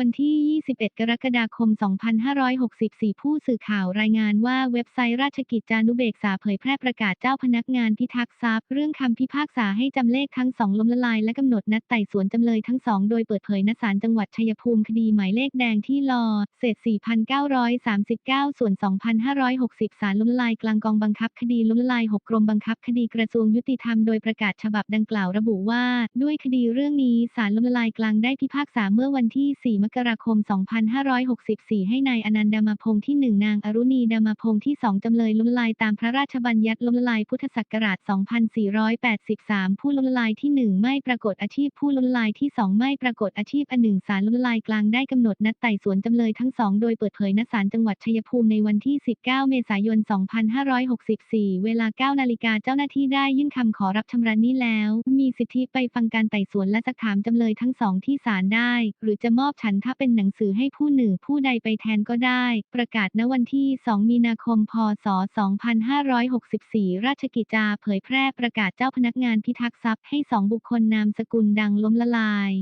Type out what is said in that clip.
วันที่ 21 กรกฎาคม 2564 ผู้สื่อข่าวรายงานว่าเว็บไซต์ราชกิจจานุเบกษาเผยแพร่ประกาศเจ้าพนักงานพิทักษ์ทรัพย์ เรื่องคำพิพากษาให้จำเลขทั้งสองล้มละลายและกำหนดนัดไต่สวนจำเลยทั้งสองโดยเปิดเผยณศาลจังหวัดชัยภูมิคดีหมายเลขแดงที่ลอเศษ 4,939 ส่วน 2,560ศาลล้มละลายกลางกองบังคับคดีล้มละลาย 6 กรมบังคับคดีกระทรวงยุติธรรมโดยประกาศฉบับดังกล่าวระบุว่า ด้วยคดีเรื่องนี้ศาลล้มละลายกลางได้พิพากษาเมื่อวันที่ 4มกราคม 2564 ให้นายอนันต์ดามาพงษ์ที่ 1 นางอรุณีดามาพงษ์ที่ 2 จำเลยล้มละลายตามพระราชบัญญัติล้มละลายพุทธศักราช 2483 ผู้ล้มละลายที่ 1 ไม่ปรากฏอาชีพผู้ล้มละลายที่ 2 ไม่ปรากฏอาชีพอันหนึ่งศาลล้มละลายกลางได้กำหนดนัดไต่สวนจำเลยทั้งสองโดยเปิดเผยณศาลจังหวัดชัยภูมิในวันที่ 19 เมษายน 2564 เวลา 9 นาฬิกาเจ้าหน้าที่ได้ยื่นคำขอรับชำระนี้แล้ว มีสิทธิไปฟังการไต่สวนและสักถามจำเลยทั้งสองที่ศาลได้ หรือจะมอบฉันถ้าเป็นหนังสือให้ผู้หนึ่งผู้ใดไปแทนก็ได้ ประกาศณวันที่ 2 มีนาคม พศ 2564 ราชกิจจาเผยแพร่ประกาศเจ้าพนักงานพิทักษ์ทรัพย์ให้สองบุคคลนามสกุลดังล้มละลาย